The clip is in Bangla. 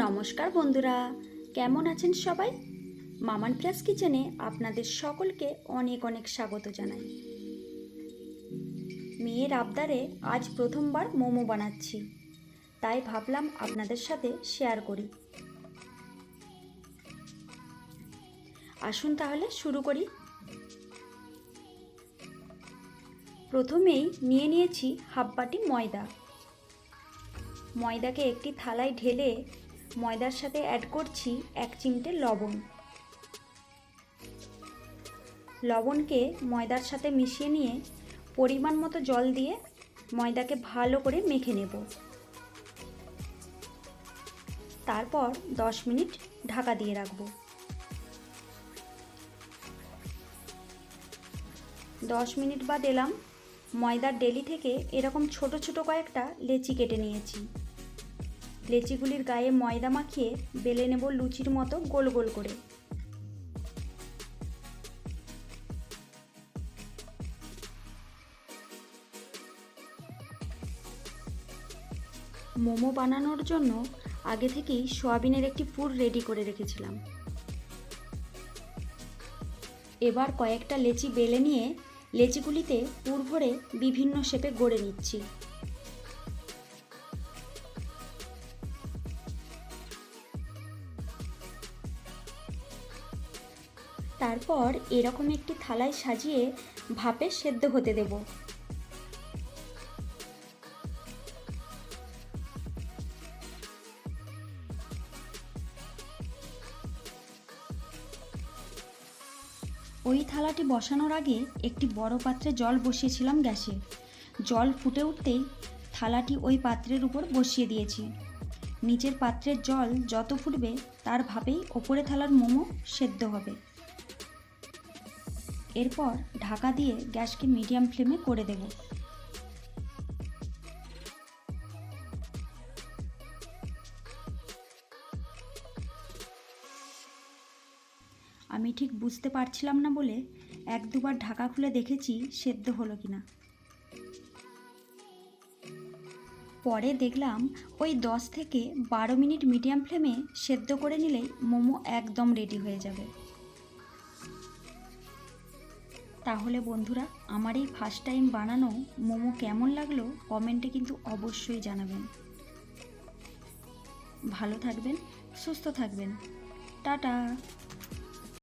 নমস্কার বন্ধুরা, কেমন আছেন সবাই? মামান প্লাস কিচেনে আপনাদের সকলকে অনেক অনেক স্বাগত জানাই। মেয়ের আবদারে আজ প্রথমবার মোমো বানাচ্ছি, তাই ভাবলাম আপনাদের সাথে শেয়ার করি। আসুন তাহলে শুরু করি। প্রথমেই নিয়ে নিয়েছি হাফ বাটি ময়দা। ময়দাকে একটি থালায় ঢেলে ময়দার সাথে অ্যাড করছি এক চিমটে লবণ। লবণকে ময়দার সাথে মিশিয়ে নিয়ে পরিমাণ মতো জল দিয়ে ময়দাকে ভালো করে মেখে নেব। তারপর দশ মিনিট ঢাকা দিয়ে রাখব। দশ মিনিট বাদ এলাম ময়দার ডেলি থেকে এরকম ছোট ছোট কয়েকটা লেচি কেটে নিয়েছি। লেচিগুলির গায়ে ময়দা মাখিয়ে বেলে নেব লুচির মতো গোল গোল করে। মোমো বানানোর জন্য আগে থেকেই সোয়াবিনের একটি পুর রেডি করে রেখেছিলাম। এবার কয়েকটা লেচি বেলে নিয়ে লেচিগুলিতে পুর ভরে বিভিন্ন শেপে গড়ে নিচ্ছি। তারপর এরকম একটি থালায় সাজিয়ে ভাপে সেদ্ধ হতে দেব। ওই থালাটি বসানোর আগে একটি বড় পাত্রে জল বসিয়েছিলাম গ্যাসে। জল ফুটে উঠতেই থালাটি ওই পাত্রের উপর বসিয়ে দিয়েছি। নিচের পাত্রের জল যত ফুটবে তার ভাবেই ওপরে থালার মোমো সেদ্ধ হবে। এরপর ঢাকা দিয়ে গ্যাসকে মিডিয়াম ফ্লেমে করে দেব। আমি ঠিক বুঝতে পারছিলাম না বলে এক দুবার ঢাকা খুলে দেখেছি সেদ্ধ হলো কিনা। পরে দেখলাম ওই দশ থেকে বারো মিনিট মিডিয়াম ফ্লেমে সেদ্ধ করে নিলেই মোমো একদম রেডি হয়ে যাবে। তাহলে বন্ধুরা, আমার এই ফার্স্ট টাইম বানানো মোমো কেমন লাগল কমেন্টে কিন্তু অবশ্যই জানাবেন। ভালো থাকবেন, সুস্থ থাকবেন। টাটা!